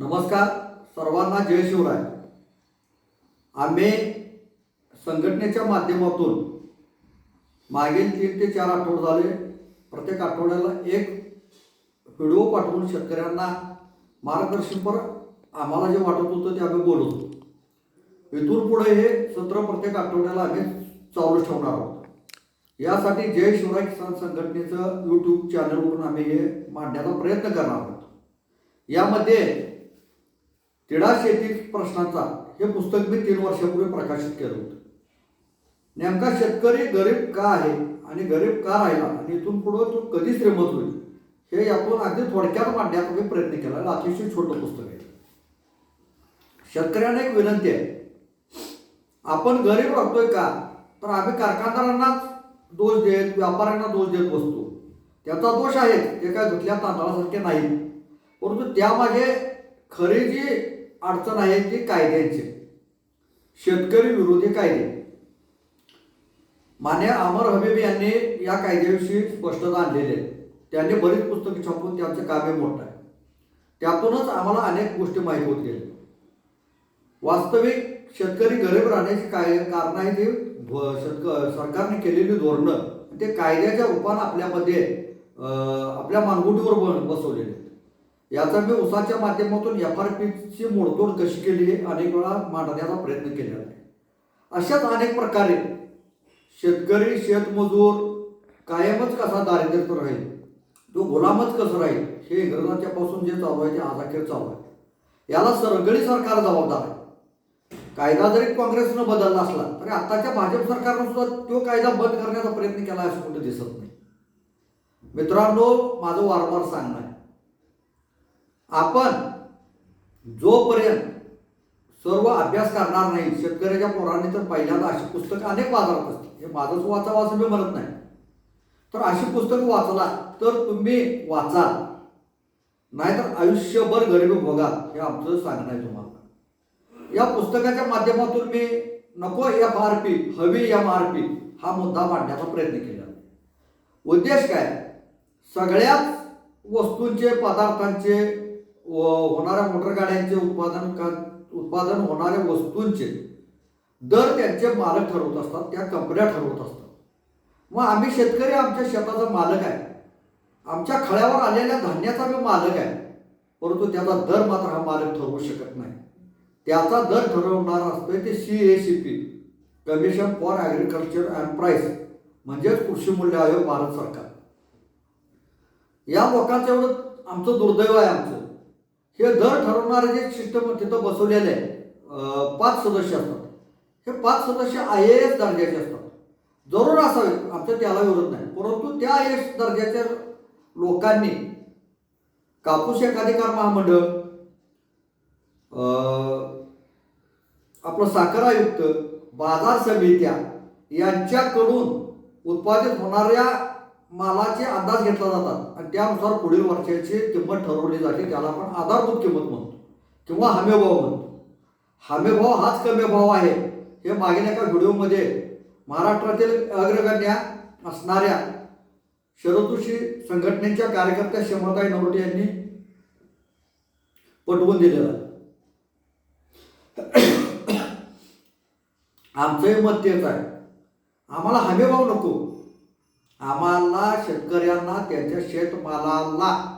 नमस्कार सर्वांना जय शिवराय. आम्ही संघटनेच्या माध्यमातून मागील तीन ते चार आठवडे झाले. प्रत्येक आठवड्याला एक व्हिडिओ पाठवून शेतकऱ्यांना मार्गदर्शनपर आम्हाला जे वाटत होतं ते आम्ही बोलत होतो. इथून पुढे हे सत्र प्रत्येक आठवड्याला आम्ही चालू ठेवणार आहोत. यासाठी जय शिवराय किसान संघटनेचं यूट्यूब चॅनलवरून आम्ही हे मांडण्याचा प्रयत्न करणार आहोत. यामध्ये तिढा शेती प्रश्नांचा हे पुस्तक मी तीन वर्षापूर्वी प्रकाशित केलं होतं. नेमका शेतकरी गरीब का आहे आणि गरीब का राहिला आणि इथून पुढं तो कधी श्रीमंत होईल? हे यातून अगदी थोडक्यात मांडण्याचा मी प्रयत्न केला. अतिशय छोटं पुस्तक आहे. शेतकऱ्यांना एक विनंती आहे. आपण गरीब राहतोय का? तर आम्ही कारखानदारांनाच दोष देत व्यापाऱ्यांना दोष देत बसतो. त्याचा दोष आहे. ते काय धुतल्या तांदळासारखे नाही. परंतु त्यामागे खरी जी अडचण आहे ती कायद्यांची. शेतकरी विरोधी कायदे. मान्य अमर हबीब यांनी या कायद्याविषयी स्पष्टता आणलेली आहे. त्यांनी बरीच पुस्तकं छापून त्यांचं कामे मोठं आहे. त्यातूनच आम्हाला अनेक गोष्टी माहीत होत गेल्या वास्तविक शेतकरी गरीब राहण्याची काय कारण आहे ते शेतक सरकारने केलेली धोरणं ते कायद्याच्या रूपानं आपल्यामध्ये आपल्या मानगुटीवर ब- बसवलेले आहेत. याचा मी उसाच्या माध्यमातून एफ आर पीची मोडतोड कशी केली आहे? अनेक वेळा मांडण्याचा प्रयत्न केलेला आहे. अशाच अनेक प्रकारे शेतकरी शेतमजूर कायमच कसा दारिद्र्यात राहील? तो गुलामच कसं राहील? हे इंग्रजांच्या पासून जे चालू आहे ते आजाखेर चालू आहे. याला सरगळी सरकार जबाबदार आहे. कायदा जरी काँग्रेसनं बदलला असला तरी आताच्या भाजप सरकारनं सुद्धा तो कायदा बंद करण्याचा प्रयत्न केला असं कुठं दिसत नाही. मित्रांनो माझं वारंवार सांगणं आहे. आपण जोपर्यंत सर्व अभ्यास करणार नाही शेतकऱ्याच्या पोरांनी तर पहिल्यांदा अशी पुस्तकं अनेक बाजारात असतील. हे माझंच वाचा वाचून मी म्हणत नाही. तर अशी पुस्तकं वाचला तर तुम्ही वाचाल नाहीतर आयुष्यभर गरिबी बघा हे आमचं सांगणं आहे तुम्हाला. या पुस्तकाच्या माध्यमातून मी नको एफ आर पी हवी एम आर पी हा मुद्दा मांडण्याचा प्रयत्न केला. उद्देश काय? सगळ्याच वस्तूंचे पदार्थांचे होणाऱ्या मोटर गाड्यांचे उत्पादन का उत्पादन होणाऱ्या वस्तूंचे दर त्यांचे मालक ठरवत असतात त्या कंपन्या ठरवत असतात. मग आम्ही शेतकरी आमच्या शेताचा मालक आहे. आमच्या खळ्यावर आलेल्या धान्याचा मी मालक आहे. परंतु त्याचा दर मात्र हा मालक ठरवू शकत नाही. त्याचा दर ठरवणार असतोय ते C A C P commission for agriculture and price म्हणजेच कृषी मूल्य आयोग भारत सरकार. या लोकांचं एवढं आमचं दुर्दैव आहे आमचं. हे दर ठरवणारे जे सिस्टम तिथं बसवलेले आहे पाच सदस्य असतात. हे पाच सदस्य आय ए एस दर्जाचे असतात. जरूर असावे आमचं त्याला विरोध नाही. परंतु त्या आय एस दर्जाच्या लोकांनी कापूस एकाधिकार महामंडळ आपलं साखर आयुक्त बाजार समित्या यांच्याकडून उत्पादित होणाऱ्या मालाचे अंदाज घेतला जातात. आणि त्यानुसार पुढील वर्षाची किंमत ठरवली जाते. त्याला आपण आधारभूत किंमत म्हणतो किंवा हमीभाव म्हणतो. हमीभाव हाच कमी भाव आहे. हे मागील एका व्हिडिओमध्ये महाराष्ट्रातील अग्रगण्या असणाऱ्या शरदृषी संघटनेच्या कार्यकर्त्या क्षमताई नरोटे यांनी पटवून दिलेलं आमचंही मत तेच आहे. आम्हाला हमीभाव नको. आम्हाला शेतकऱ्यांना त्यांच्या शेतमालाला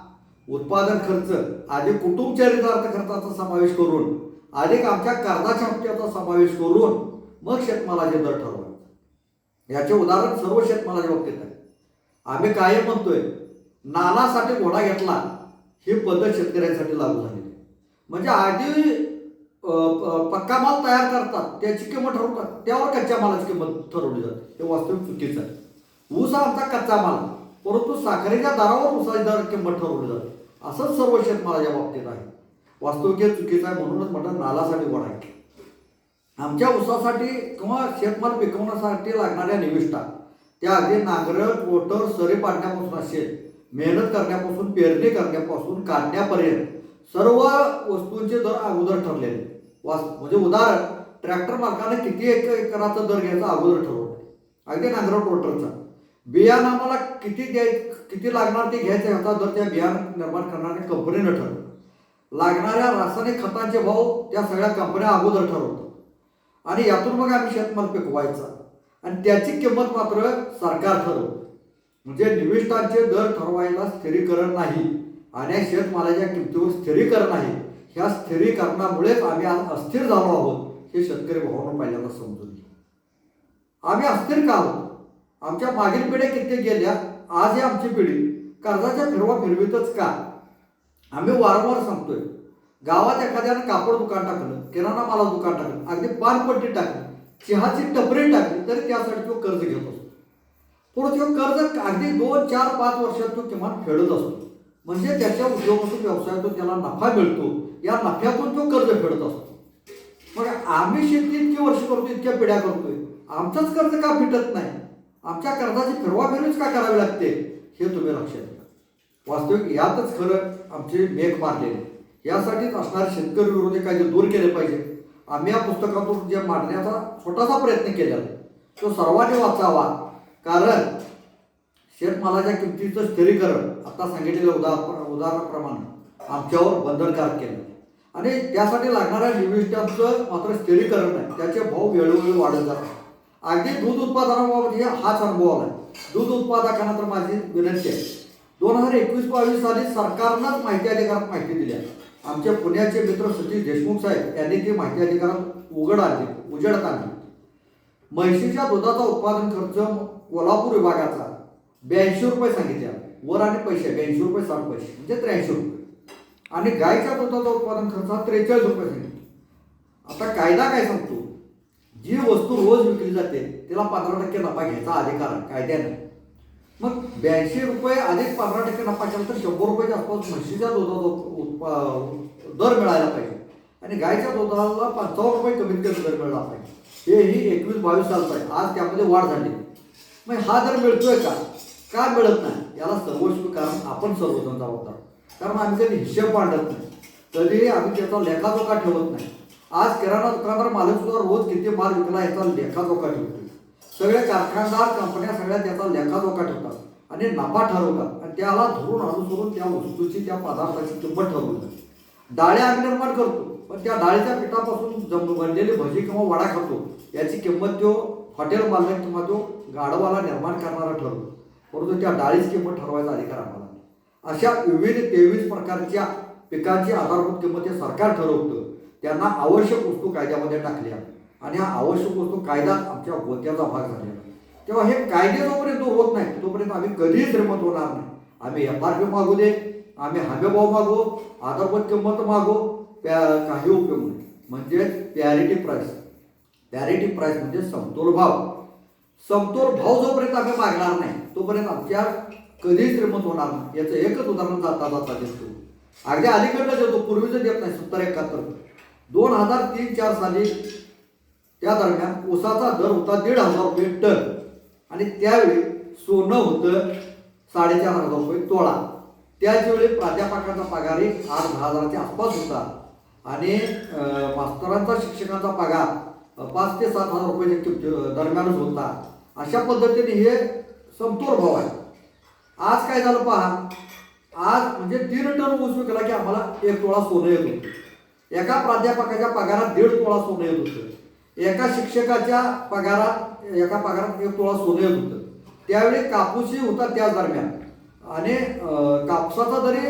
उत्पादन खर्च अधिक कुटुंब चरितार्थ खर्चाचा समावेश करून अधिक आमच्या कर्जाच्या हप्त्याचा समावेश करून मग शेतमालाचे दर ठरवायचे. याचे उदाहरण सर्व शेतमालाच्या बाबतीत आहे. आम्ही काय म्हणतोय नानासाठी घोडा घेतला ही पद्धत शेतकऱ्यांसाठी लागू झालेली म्हणजे आधी प- पक्का माल तयार करतात त्याची किंमत ठरवतात त्यावर कच्च्या मालाची किंमत ठरवली जाते. हे वास्तविक चुकीचं आहे. ऊस आमचा कच्चा माल. परंतु साखरेच्या दरावर ऊसाची दर किंमत ठरवली जाते. असंच सर्व शेतमालाच्या बाबतीत आहे. वास्तविक चुकीचं आहे म्हणूनच म्हटलं नालासाठी गोडा आहे. आमच्या ऊसासाठी किंवा शेतमाल पिकवण्यासाठी लागणाऱ्या निविष्ठा त्या अगदी नांगरट रोटर सरे पाडण्यापासून असेल मेहनत करण्यापासून पेरणी करण्यापासून काढण्यापर्यंत सर्व वस्तूंचे दर अगोदर ठरलेले. वास म्हणजे उदाहरण ट्रॅक्टर मालकाने किती एक एकराचा दर घ्यायचा अगोदर ठरवलं. अगदी नांगरट रोटरचा बियाणं आम्हाला किती द्याय किती लागणार ते घ्यायचं ह्याचा जर त्या बियाणं निर्माण करणाऱ्या कंपनीनं ठरवलं. लागणाऱ्या रासायनिक खतांचे भाव त्या सगळ्या कंपन्या अगोदर ठरवतात. आणि यातून मग आम्ही शेतमाल पिकवायचा. आणि त्याची किंमत मात्र सरकार ठरवतं. म्हणजे निविष्ठांचे दर ठरवायला स्थिरीकरण नाही. आणि शेतमालाच्या किमतीवर स्थिरीकरण आहे ह्या स्थिरीकरणामुळेच आम्ही आज अस्थिर झालो आहोत हे शेतकरी भावना पहिल्यांदा समजून घ्या. आम्ही अस्थिर का आहोत? आमच्या मागील पिढ्या किती गेल्या आज ही आमची पिढी कर्जाच्या फिरवा फिरवीतच का? आम्ही वारंवार सांगतोय गावात एखाद्यानं कापड दुकान टाकलं किराणा माला दुकान टाकलं अगदी पानपट्टी टाकली चहाची टपरी टाकली तरी त्यासाठी तो कर्ज घेत असतो. पुढे तो कर्ज अगदी दोन चार पाच वर्षात तो किमान फेडत असतो. म्हणजे त्याच्या उद्योगातून व्यवसायातून त्याला नफा मिळतो. या नफ्यातून तो कर्ज फेडत असतो. मग आम्ही शेती इतकी वर्ष करतो इतक्या पिढ्या करतोय. आमचंच कर्ज का फिटत नाही? आमच्या कर्जाची फिरवाफिरवीच का करावी लागते? हे तुम्ही लक्षात घ्या. वास्तविक यातच खरं आमचे मेघ मारलेले यासाठीच असणारे शेतकरी विरोधी कायदे दूर केले पाहिजे. आम्ही या पुस्तकातून जे मांडण्याचा छोटासा प्रयत्न केला तो सर्वांनी वाचावा. कारण शेतमालाच्या किमतीचं स्थिरीकरण आता सांगितलेलं उदाहरण उदाहरणाप्रमाणे आमच्यावर बंधनकारक केलं. आणि त्यासाठी लागणाऱ्या निविष्ठांचं मात्र स्थिरीकरण नाही त्याचे भाव वेळोवेळी वाढत जातात. अगदी दूध उत्पादनाबाबत हे हाच अनुभव आला दूध उत्पादकांना तर माझी विनंती आहे. दोन हजार एकवीस बावीस साली सरकारनंच माहिती अधिकारात माहिती दिली आहे. आमच्या पुण्याचे मित्र सचिन देशमुख साहेब यांनी ती माहिती अधिकारात उघड आणली उजेडत आणली. म्हैशीच्या दुधाचा उत्पादन खर्च कोल्हापूर विभागाचा ब्याऐंशी रुपये सांगितल्या वर आणि पैसे ब्याऐंशी रुपये साठ पैसे म्हणजे त्र्याऐंशी रुपये. आणि गायच्या दुधाचा उत्पादन खर्च हा त्रेचाळीस रुपये सांगितले. आता कायदा काय सांगतो? जी वस्तू रोज विकली जाते तिला पंधरा टक्के नफा घ्यायचा अधिकार आहे कायद्याने. मग ब्याऐंशी रुपये अधिक पंधरा टक्के नफा केला तर शंभर रुपयाच्या आसपास म्हशीच्या दुधाचा उत्पा दर मिळायला पाहिजे. आणि गायच्या दुधाला पंचावन्न रुपये कमीत कमी दर मिळाला पाहिजे. हे ही एकवीस बावीस सालचं आहे आज त्यामध्ये वाढ झाली. मग हा दर मिळतोय का? का मिळत नाही? याला सर्वोच्च कारण आपण सर्वजण जबाबदार. कारण आम्ही कधी हिशेब मांडत नाही. तरीही आम्ही त्याचा लेखाजोखा ठेवत नाही. आज किराणा दुकानदार मालक सुद्धा रोज किती माल विकला याचा लेखाजोखा ठेवतो. सगळे कारखानदार कंपन्या सगळ्या त्याचा लेखाजोखा ठेवतात आणि नफा ठरवतात. आणि त्याला धरून अनुसरून त्या वस्तूची त्या पदार्थाची किंमत ठरवतात. डाळ्या आम्ही निर्माण करतो पण त्या डाळीच्या पिठापासून जम बनलेली भजी किंवा वडा खातो. याची किंमत तो हॉटेल मालक किंवा तो गाडवाला निर्माण करणारा ठरवतो. परंतु त्या डाळीची किंमत ठरवायचा अधिकार आम्हाला अशा विविध तेवीस प्रकारच्या पिकांची आधारभूत किंमत हे सरकार ठरवतं. त्यांना आवश्यक वस्तू कायद्यामध्ये टाकल्या. आणि हा आवश्यक वस्तू कायदा आमच्या गोत्याचा भाग झालेला. तेव्हा हे कायदे जोपर्यंत होत नाही तोपर्यंत आम्ही कधीच श्रीमंत होणार नाही. आम्ही एफ आर पी मागू दे आम्ही हमीभाव मागू आधारभूत किंमत मागू त्या काही उपयोग नाही. म्हणजे पॅरिटी प्राईस पॅरिटी प्राईस म्हणजे समतोल भाव. समतोल भाव जोपर्यंत आम्ही मागणार नाही तोपर्यंत आमच्या कधीच श्रीमंत होणार नाही. याचं एकच उदाहरण जाता जाता देतो अगदी अलीकडलं देतो पूर्वीचं देत नाही सत्तर एकाहत्तर. दोन हजार तीन चार साली त्या दरम्यान ऊसाचा दर होता दीड हजार रुपये टन. आणि त्यावेळी सोनं होतं साडेचार हजार रुपये तोळा. त्याचवेळी प्राध्यापकांचा पगारही आठ दहा हजाराच्या आसपास होता. आणि मास्तरांचा शिक्षकांचा पगार पाच ते सात हजार रुपयाच्या दरम्यानच होता. अशा पद्धतीने हे समतोल भाव आहे. आज काय झालं पहा? आज म्हणजे दीड टन ऊस विकला की आम्हाला एक तोळा सोनं येत होतं. एका प्राध्यापकाच्या पगारात दीड तोळा सोनं येत होतं. एका शिक्षकाच्या पगारात एका पगारात एक तोळा सोनं येत होतं. त्यावेळी कापूसही होता त्याच दरम्यान. आणि कापसाचा तरी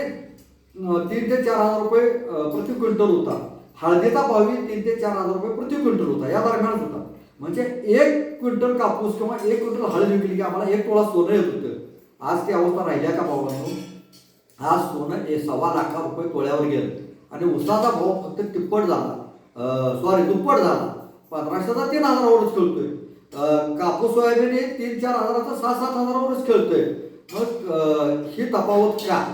तीन ते चार हजार रुपये प्रति क्विंटल होता. हळदीचा भावही तीन ते चार हजार रुपये प्रति क्विंटल होता. या दरम्यानच होता. म्हणजे एक क्विंटल कापूस किंवा एक क्विंटल हळद विकली की आम्हाला एक तोळा सोनं येत होतं. आज ती अवस्था राहिल्या का भावांनो आज सोनं हे सव्वा लाखा रुपये तोळ्यावर गेलं. आणि उसाचा भाव फक्त तिप्पट झाला. सॉरी दुप्पट झाला. पंधराशेचा तीन हजारावरच खेळतोय. कापूस सोयाबीन हे तीन चार हजाराचा सहा सात हजारावरच खेळतोय. मग ही तफावत का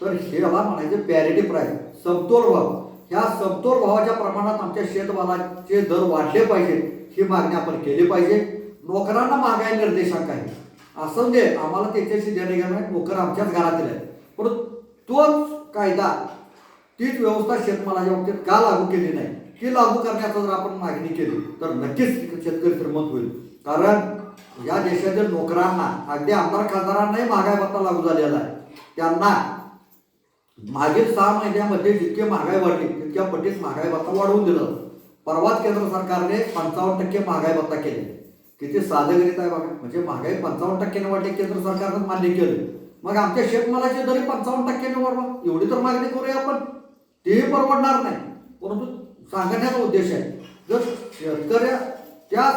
तर हे मला म्हणायचे पॅरिटी प्राईस समतोल भाव. ह्या समतोल भावाच्या प्रमाणात आमच्या शेतमालाचे दर वाढले पाहिजेत ही मागणी आपण केली पाहिजे. नोकरांना महागाई निर्देशांक आहे असं म्हणजे आम्हाला त्याच्याशी देणे घेणं आहे. नोकर आमच्याच घरातील आहे परंतु तोच कायदा तीच व्यवस्था शेतमालाच्या बाबतीत का लागू केली नाही? ती लागू करण्याचा जर आपण मागणी केली तर नक्कीच शेतकरी श्रीमंत होईल. कारण या देशातील नोकरांना अगदी आमदार खासदारांनाही महागाई भत्ता लागू झालेला आहे. त्यांना मागील सहा महिन्यामध्ये जितकी महागाई वाढली तितक्या पटीत महागाई भत्ता वाढवून दिलं. परवाच केंद्र सरकारने पंचावन्न टक्के महागाई भत्ता केले. किती साधेगिरीत आहे बघा. म्हणजे महागाई पंचावन्न टक्क्याने वाढली केंद्र सरकारनं मान्य केलं. मग आमच्या शेतमालाची दरी पंचावन्न टक्क्याने वाढवा. एवढी तर मागणी करूया आपण. तेही परवडणार नाही. परंतु सांगण्याचा उद्देश आहे. जर शेतकऱ्या त्या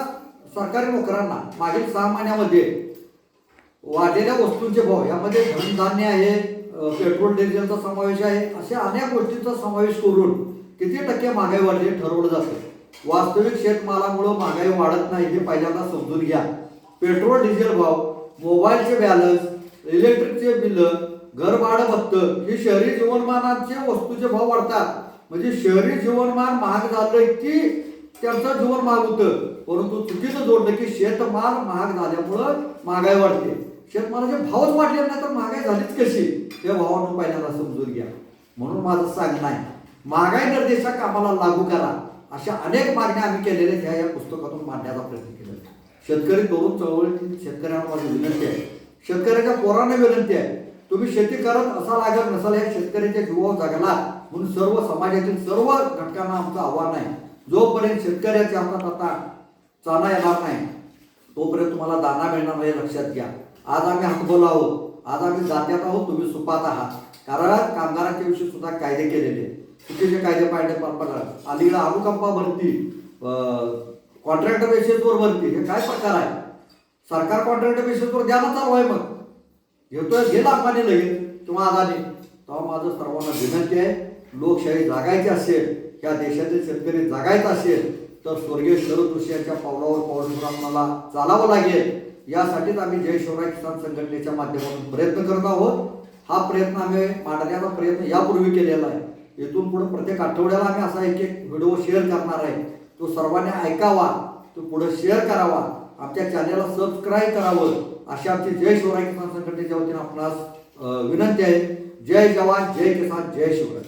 सरकारी नोकरांना मागील सहा महिन्यामध्ये वाढलेल्या वस्तूंचे भाव यामध्ये धनधान्य आहे पेट्रोल डिझेलचा समावेश आहे अशा अनेक गोष्टींचा समावेश करून किती टक्के महागाई वाढली ठरवलं जातं. वास्तविक शेतमालामुळं महागाई वाढत नाही हे पहिल्यांदा समजून घ्या. पेट्रोल डिझेल भाव मोबाईलचे बॅलन्स इलेक्ट्रिकचे बिलं घर भाडं भत्तं ही शहरी जीवनमानाचे वस्तूचे भाव वाढतात. म्हणजे शहरी जीवनमान महाग झालं की त्यांचं जीवन महाग होतं. परंतु चुकीचं जोडलं की शेतमाल महाग झाल्यामुळं महागाई वाढते. शेतमालाचे भावच वाढले नाही तर महागाई झालीच कशी? हे भावानं पहिल्यांदा समजून घ्या. म्हणून माझं सांगणं आहे महागाई निर्देशक आम्हाला लागू करा. अशा अनेक मागण्या आम्ही केलेल्या ह्या या पुस्तकातून मांडण्याचा प्रयत्न केला शेतकरी तरुण चळवळीतील शेतकऱ्यांना माझी विनंती आहे. शेतकऱ्याच्या पोरांना विनंती आहे. तुम्ही शेती करत असा अगर नसाल या शेतकऱ्याच्या जीवावर जगला म्हणून सर्व समाजातील सर्व घटकांना आमचं आव्हान आहे. जोपर्यंत शेतकऱ्याच्या हातात आता चाना येणार नाही तोपर्यंत तुम्हाला दाना मिळणार नाही लक्षात घ्या. आज आम्ही हातबोल आहोत. आज आम्ही जात्यात आहोत तुम्ही सुपात आहात. कारण कामगारांच्या विषयी सुद्धा कायदे केलेले चुकीचे कायदे पाडले पडतात अलीकडे अनुकंपा भरती कॉन्ट्रॅक्टर बेसिसवर भरती. हे काय प्रकार आहे? सरकार कॉन्ट्रॅक्टर बेसिसवर द्यायला चालू आहे मग. घेतोय गेला अंबानी नवीन किंवा आदाने तेव्हा माझं सर्वांना विनंती आहे लोकशाही जागायची असेल या देशातील शेतकरी जागायचा असेल तर स्वर्गीय शरद ऋषी यांच्या पावलावर पाऊल आपल्याला चालावं लागेल. यासाठीच आम्ही जय शिवराय किसान संघटनेच्या माध्यमातून प्रयत्न करत आहोत. हा प्रयत्न आम्ही मांडण्याचा प्रयत्न यापूर्वी केलेला आहे. इथून पुढे प्रत्येक आठवड्याला आम्ही असा एक एक व्हिडिओ शेअर करणार आहे. तो सर्वांनी ऐकावा तो पुढे शेअर करावा आमच्या चॅनलला सबस्क्राईब करावं. अशी आमची जय शिवराय किसान संघटनेच्या वतीने आपणास विनंती आहे. जय जवान जय किसान जय शिवराय.